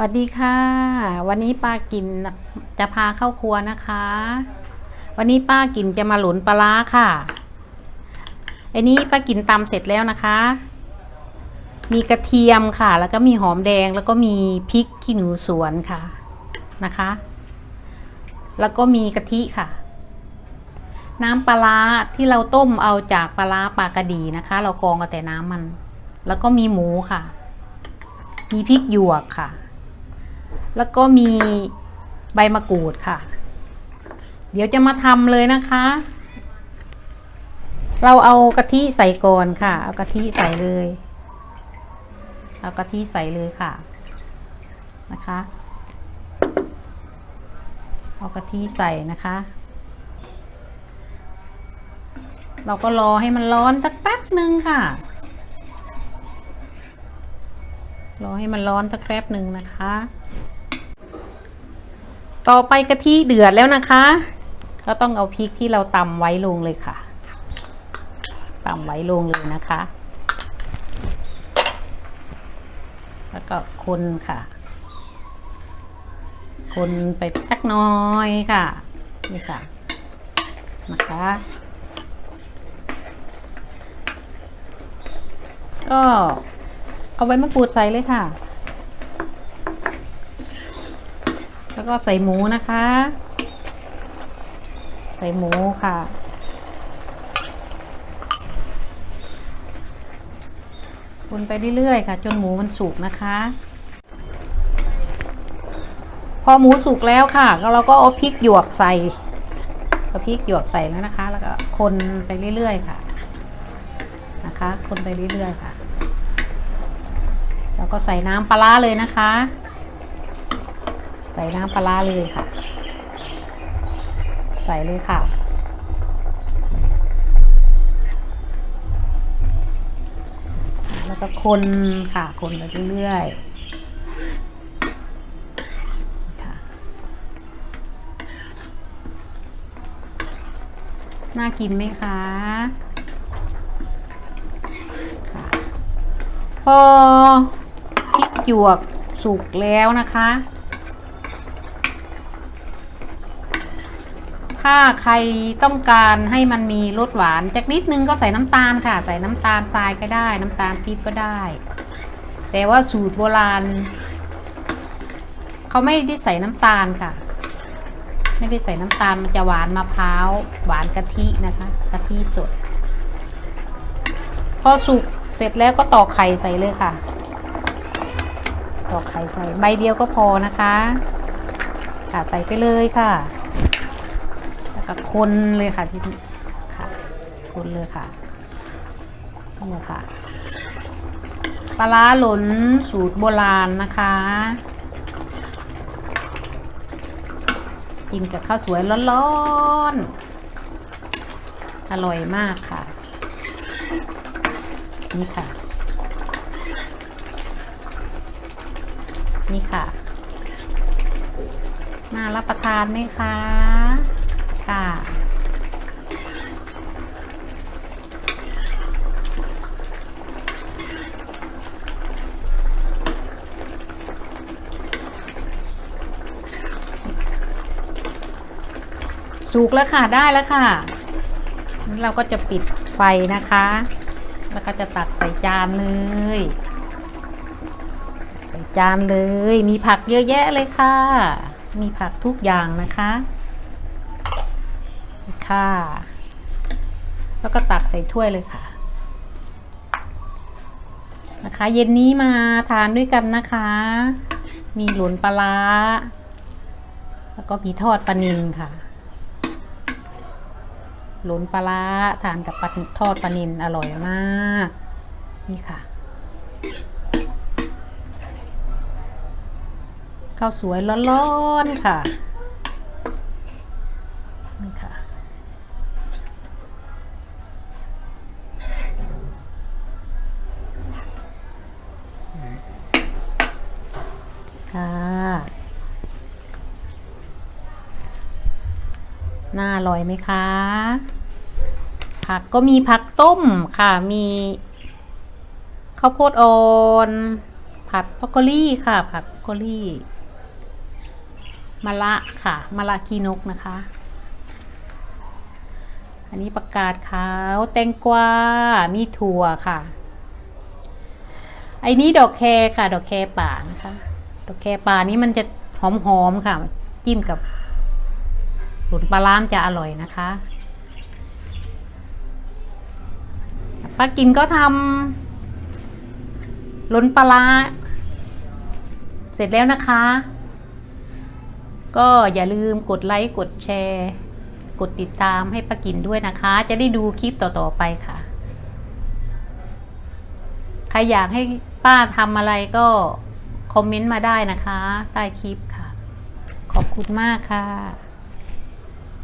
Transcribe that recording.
สวัสดีค่ะ วันนี้ป้ากินจะพาเข้าครัวนะคะ วันนี้ป้ากินจะมาหลุนปลาค่ะไอ้นี้ป้ากินตำเสร็จแล้วนะคะ มีกระเทียมค่ะ แล้วก็มีหอมแดงแล้วก็มีพริกขี้หนูสวนค่ะนะคะ แล้วก็มีกะทิค่ะ น้ำปลาที่เราต้มเอาจากปลาร้าปลากระดีนะคะ เรากรองเอาแต่น้ำมัน แล้วก็มีหมูค่ะ มีพริกหยวกค่ะ แล้วก็มีใบมะกรูดค่ะ เดี๋ยวจะมาทำเลยนะคะ เราเอากะทิใส่ก่อนค่ะ เอากะทิใส่เลย เอากะทิใส่เลยค่ะ นะคะ เอากะทิใส่นะคะ เราก็รอให้มันร้อนสักแป๊บหนึ่งค่ะรอให้มันร้อนสักแป๊บหนึ่งนะคะ ต่อไปกะทิเดือดแล้วนะคะ ก็ต้องเอาพริกที่เราตำไว้ลงเลยค่ะตำไว้ลงเลยนะคะ แล้วก็คนค่ะ คนไปสักน้อยค่ะ นี่ค่ะ นะคะ ก็เอาไว้มะกรูดใส่เลยค่ะ แล้ว ก็ใส่หมูนะคะ ใส่หมูค่ะ คนไปเรื่อยๆค่ะ จนหมูมันสุกนะคะ พอหมูสุกแล้วค่ะก็เราก็เอาพริกหยวกใส่เอาพริกหยวกใส่แล้วนะคะ แล้วก็คนไปเรื่อยๆค่ะ นะคะ คนไปเรื่อยๆค่ะ แล้วก็ใส่น้ำปลาร้าเลยนะคะ ใส่น้ำปลาเลยค่ะ ใส่เลยค่ะ แล้วก็คนค่ะ คนไปเรื่อยๆค่ะน่ากินไหมคะค่ะพอพริกหยวกสุกแล้วนะคะ ถ้าใครต้องการให้มันมีรสหวานจากนิดนึงก็ใส่น้ำตาลค่ะ ใส่น้ำตาลทรายก็ได้ น้ำตาลปี๊บก็ได้ แต่ว่าสูตรโบราณเขาไม่ได้ใส่น้ำตาลค่ะ ไม่ได้ใส่น้ำตาลมันจะหวานมะพร้าวหวานกะทินะคะ กะทิสด พอสุกเสร็จแล้วก็ตอกไข่ใส่เลยค่ะ ตอกไข่ใส่ใบเดียวก็พอนะคะค่ะใส่ไปเลยค่ะ แล้วก็คนเลยค่ะที่ค่ะ คนเลยค่ะนี่ค่ะปลาร้าหล่นสูตรโบราณนะคะ กินกับข้าวสวยร้อนๆอร่อยมากค่ะ นี่ค่ะ นี่ค่ะน่ารับประทานไหมคะ ค่ะ สุกแล้วค่ะได้แล้วค่ะนี่เราก็จะปิดไฟนะคะ แล้วก็จะตักใส่จานเลย ใส่จานเลย มีผักเยอะแยะเลยค่ะ มีผักทุกอย่างนะคะ ค่ะ แล้วก็ตักใส่ถ้วยเลยค่ะ นะคะ เย็นนี้มาทานด้วยกันนะคะ มีหลุนปลาแล้วก็มีทอดปลานิลค่ะหลุนปลาร้าทานกับปลาทอดปลานิลอร่อยมาก นี่ค่ะข้าวสวยร้อนๆค่ะ ค่ะ น่าอร่อยไหมคะ ผักก็มีผักต้มค่ะ มีข้าวโพดอ่อนผัดบรอกโคลี่ค่ะ ผักบรอกโคคลีมะละค่ะมะละขีนกนะคะ อันนี้ประกาศขาวแตงกวา มีถั่วค่ะไอ้นี้ดอกแครค่ะ ดอกแครป่านะคะ ดอกแครป่านี้มันจะหอมๆค่ะ จิ้มกับหลุนปลาล้ามจะอร่อยนะคะป้ากินก็ทำหลุนปลาร้า เสร็จแล้วนะคะ ก็อย่าลืมกดไลค์กดแชร์ กดติดตามให้ป้ากินด้วยนะคะ จะได้ดูคลิปต่อๆไปค่ะ ใครอยากให้ป้าทำอะไรก็ คอมเมนต์มาได้นะคะ ใต้คลิปค่ะ ขอบคุณมากค่ะ